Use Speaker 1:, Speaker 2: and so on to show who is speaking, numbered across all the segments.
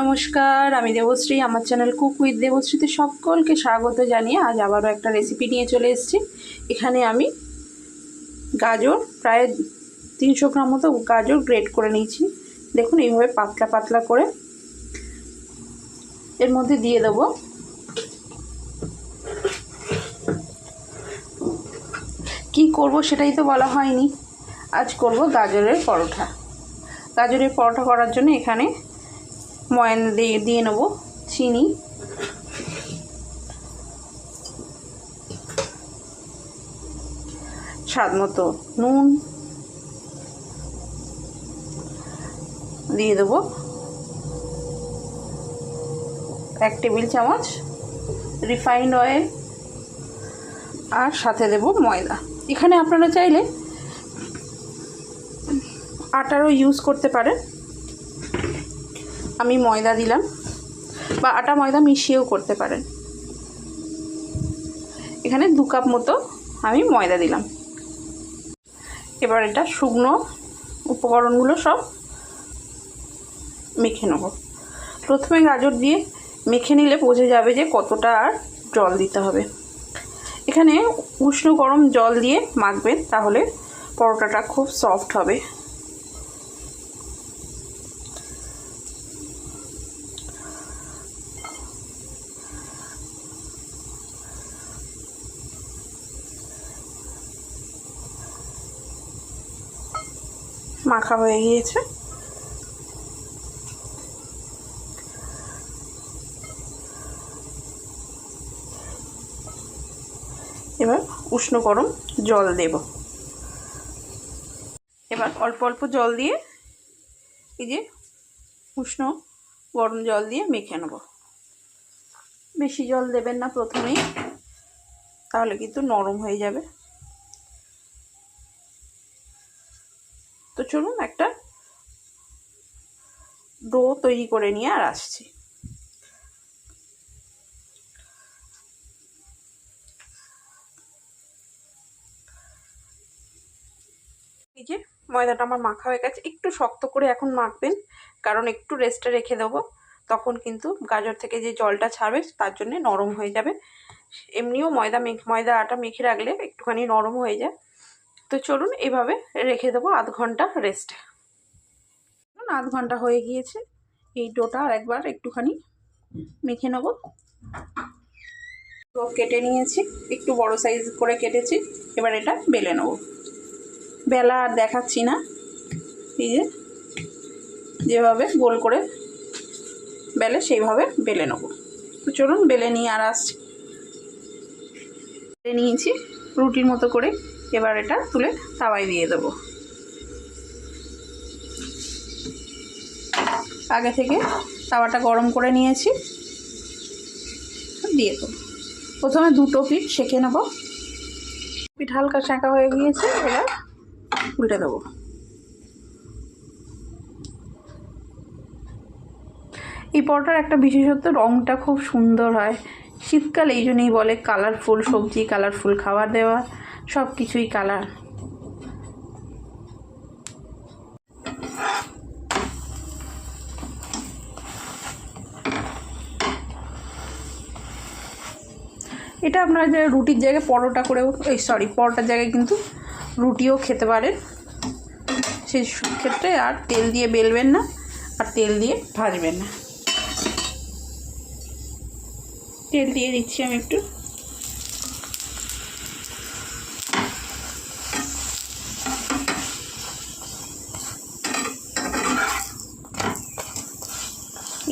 Speaker 1: নমস্কার, আমি দেবশ্রী, আমার চ্যানেল কুক উইথ দেবশ্রীতে সকলকে স্বাগত জানিয়ে আজ আবারও একটা রেসিপি নিয়ে চলে এসেছি। এখানে আমি গাজর, প্রায় তিনশো গ্রাম মতো গাজর গ্রেট করে নিয়েছি। দেখুন, এইভাবে পাতলা পাতলা করে এর মধ্যে দিয়ে দেবো। কি করব সেটাই তো বলা হয়নি। আজ করব গাজরের পরোটা গাজরের পরোটা করার জন্য এখানে ময়ান দিয়ে দিয়ে নেব চিনি। স্বাদ মতো নুন দিয়ে দেবো। এক টেবিল চামচ রিফাইন্ড অয়েল আর সাথে দেব ময়দা। এখানে আপনারা চাইলে আটারও ইউজ করতে পারেন। আমি ময়দা দিলাম বা আটা ময়দা মিশিয়েও করতে পারেন। এখানে দু কাপ মতো আমি ময়দা দিলাম। এবার এটা শুকনো উপকরণগুলো সব মেখে নেব। প্রথমে গাজর দিয়ে মেখে নিলে বোঝা যাবে যে কতটা আর জল দিতে হবে। এখানে উষ্ণ গরম জল দিয়ে মাখবেন, তাহলে পরোটাটা খুব সফট হবে। মাখা হয়ে গিয়েছে। এবার উষ্ণ গরম জল দেব। এবার অল্প অল্প জল দিয়ে এই যে উষ্ণ গরম জল দিয়ে মেখে নেব। বেশি জল দেবেন না প্রথমেই, তাহলে কিন্তু নরম হয়ে যাবে। ডো তৈরি করে নিয়ে আর আসছি। এই যে ময়দাটা আমার মাখা হয়ে গেছে, একটু শক্ত করে এখন মাখবেন, কারণ একটু রেস্টে রেখে দেবো। তখন কিন্তু গাজর থেকে যে জলটা ছাড়বে তার জন্য নরম হয়ে যাবে। এমনিও ময়দা ময়দা আটা মেখে রাখলে একটুখানি নরম হয়ে যায়। তো চলুন এভাবে রেখে দেবো আধ ঘণ্টা রেস্টে আধ ঘণ্টা হয়ে গিয়েছে। এই ডোটা আর একবার একটুখানি মেখে নেব। তো কেটে নিয়েছি, একটু বড় সাইজ করে কেটেছি, এবার এটা বেলে নেব। বেলা আর দেখাচ্ছি না, এই যে, যেভাবে গোল করে বেলে সেইভাবে বেলে নেব। তো চলুন, বেলে নিয়ে আর আসছি। বেলে নিয়েছি, রুটির মতো করে এবার এটা তুলে তাওয়ায় দিয়ে দেবো। আগে থেকে তাওয়াটা গরম করে নিয়েছি। দিয়ে দেবো। প্রথমে দুটো পিঠ সেঁকে নেব। পিঠ হালকা সেঁকা হয়ে গিয়েছে, এবার উল্টে দেবো। এই পরোটার একটা বিশেষত্ব রঙটা খুব সুন্দর হয়। শীতকাল এই জন্যই বলে কালারফুল সবজি, কালারফুল খাবার দেওয়া সব কিছুই কালার। এটা আপনারা যে রুটির জায়গায় পরোটা করেও, এই সরি পরোটার জায়গায় কিন্তু রুটিও খেতে পারেন। সেই ক্ষেত্রে আর তেল দিয়ে বেলবেন না, আর তেল দিয়ে ভাজবেন না। তেল দিয়ে দিচ্ছি আমি একটু।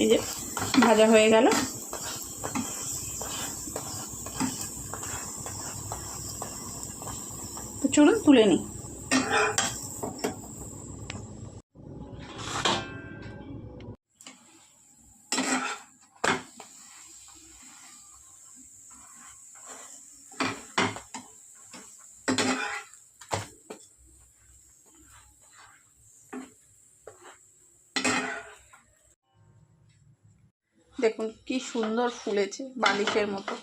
Speaker 1: এই যে, ভাজা হয়ে গেল। চলুন তুলে নিই। দেখুন কি সুন্দর ফুলেছে বালিশের মতো।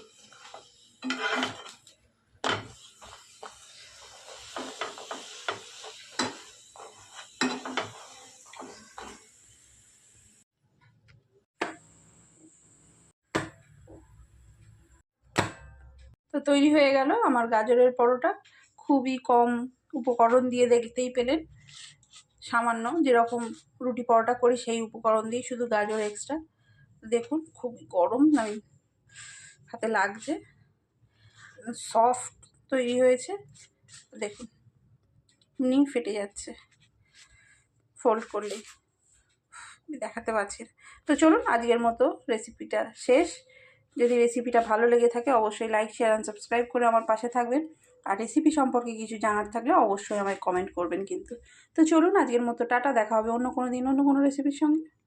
Speaker 1: তো তৈরি হয়ে গেল আমার গাজরের পরোটা। খুবই কম উপকরণ দিয়ে দেখতেই পেলেন। সামান্য যেরকম রুটি পরোটা করি সেই উপকরণ দিয়ে শুধু গাজর এক্সট্রা দেখুন, খুবই গরম, আমি হাতে লাগছে। সফট তৈরি হয়েছে। দেখুন, এমনি ফেটে যাচ্ছে। ফোল্ড করলেই। দেখাতে পারছি। তো চলুন, আজকের মতো রেসিপিটা শেষ। যদি রেসিপিটা ভালো লেগে থাকে, অবশ্যই লাইক শেয়ার অ্যান্ড সাবস্ক্রাইব করে আমার পাশে থাকবেন। আর রেসিপি সম্পর্কে কিছু জানার থাকলে অবশ্যই আমায় কমেন্ট করবেন কিন্তু। তো চলুন আজকের মতো, টাটা, দেখা হবে অন্য কোনো দিন, অন্য কোনো রেসিপির সঙ্গে।